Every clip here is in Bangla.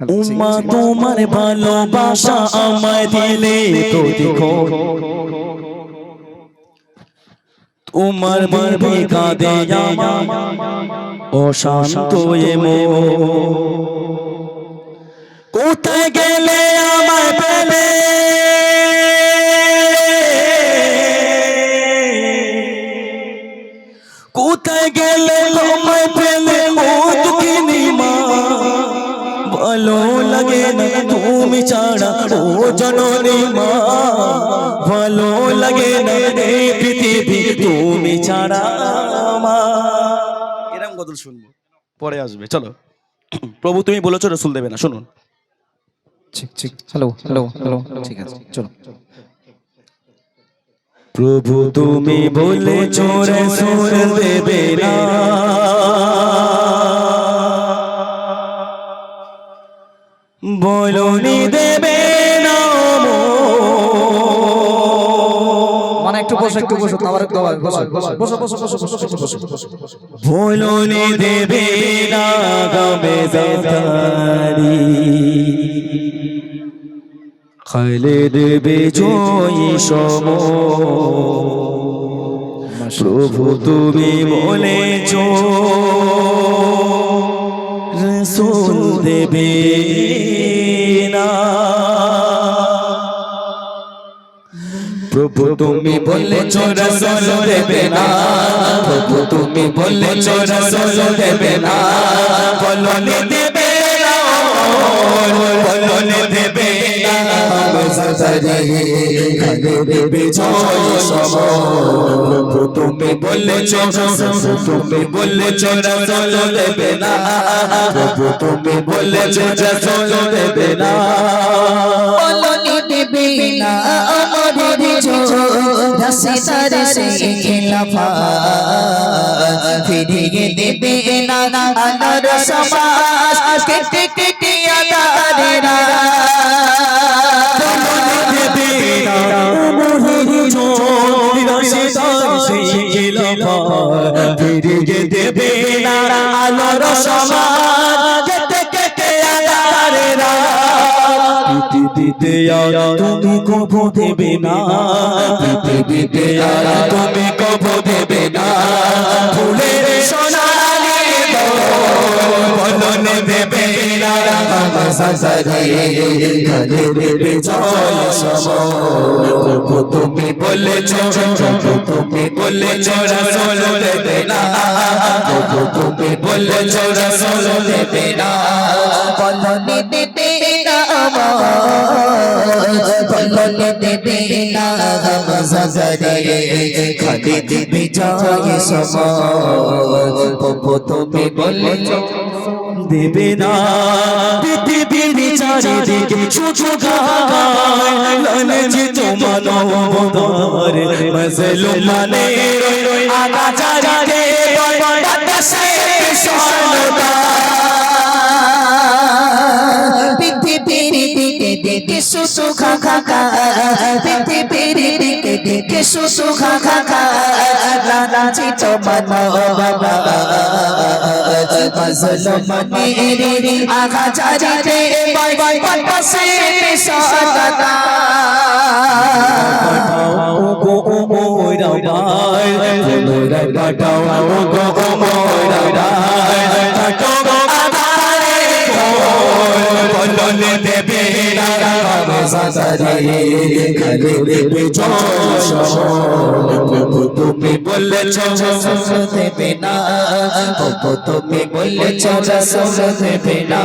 উম্মা তোমার ভালোবাসা আমায় দিলে তো দেখো। তোমার মারবে কাঁদে অশান্ত এমো কোথায় গেলে ছাড়া ও জননী মা ভালো লাগে না এই পৃথিবী তুমি ছাড়া মা। এরকম গজল শুনব পরে আসবে চলো। প্রভু তুমি বলেছ রসুল দেবে না শুনুন। ঠিক ঠিক হ্যালো হ্যালো হ্যালো ঠিক আছে চলো। প্রভু তুমি বলেছ রসুল দেবে না। বলনি দেবে মানে একটু বসো একটু দেবে না সম প্রভু তুমি বলেছ রসুল দেবে না। প্রভু তুমি বললে চোরা রসুল দেবে না। প্রভু তুমি বললে চোরা দেবে না। বলনি দেবে না। বলনি দেবে না প্রভু তুমি বলেছ তুমি বলেছ দেবে না। তুমি বলেছ দেবে না। দেবে না আমাদের সে খেলাফা। ফিরিয়ে দেবে না, আনার সমাজ। কেটে তুমি কবু দেবে না। আর তুমি কবু দেবে না। ফুলের সোনালি দেবে না। তুমি বলেছ তুমি বলেছ রসল দেবে না। তুমি বলেছ রসল দেবে না। বলনি দেবে না বলনি দেবে না জয় সমাজ তুমি বলেছ দেবে না। পৃথিবীর চারিদিকে শুধু যে তোমার মজলু মানে খা খা মজলু মানে রে আগা চারিতে বাই বাই সরদা পাঠাও তুমি বলেছ দেবে না তুমি বলেছ দেবে না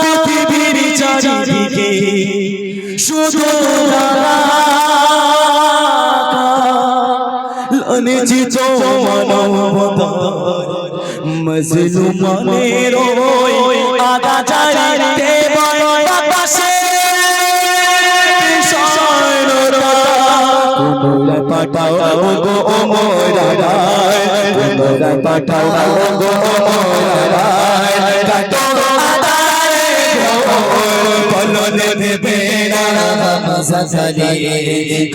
পৃথিবীর চারিদিকে শুধু লনে জিত মজলু মনের আগা চারিতে বাতাসে পাঠাও গো মোরা রায় তোমরা পাঠাও গো মোরা রায় কাটো আদারে বলনে দেবে না সাজারে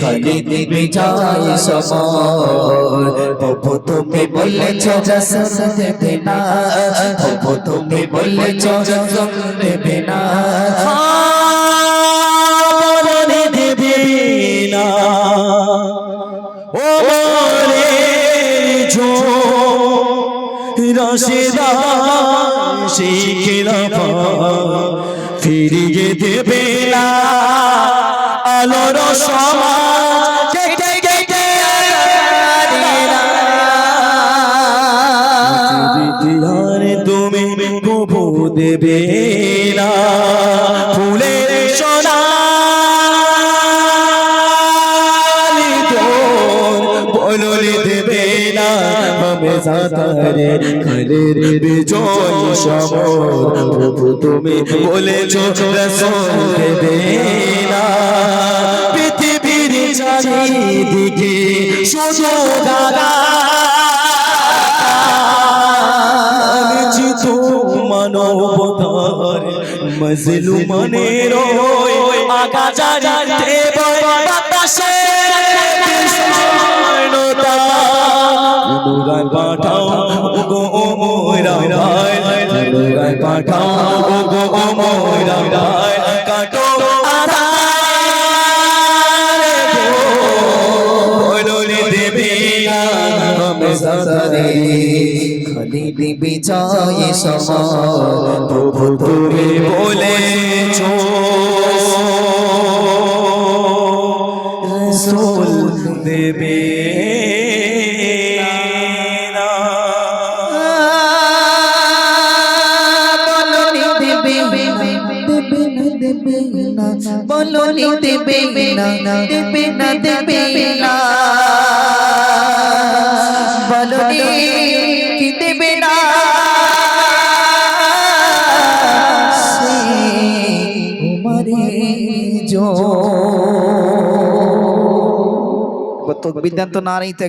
খালি দিবে যায় সমর প্রভু তুমি বলেছ রসম দেবে না। প্রভু তুমি বলেছ রসম দেবে না। ফিরিয়ে দেবে না। আলোর সমাজ সাঁতারে খালের বিজয় প্রভু তুমি বলেছ পৃথিবীর চারিদিকে শুধু দাদা তো মানবতার মজলুমানের আগা জারি দেব বাতাসে অনুরাগ পাঠাও গো মোরা ভাই অনুরাগ পাঠাও গো মোরা ভাই কাটো আধার বললে দেবে না আমি সাথে খালি দিবে যায় প্রভু তুমি বলেছ রসুল দেবে। বলনি দেবে না দেবে না দেবে না বলনি কি দেবে না তো নারী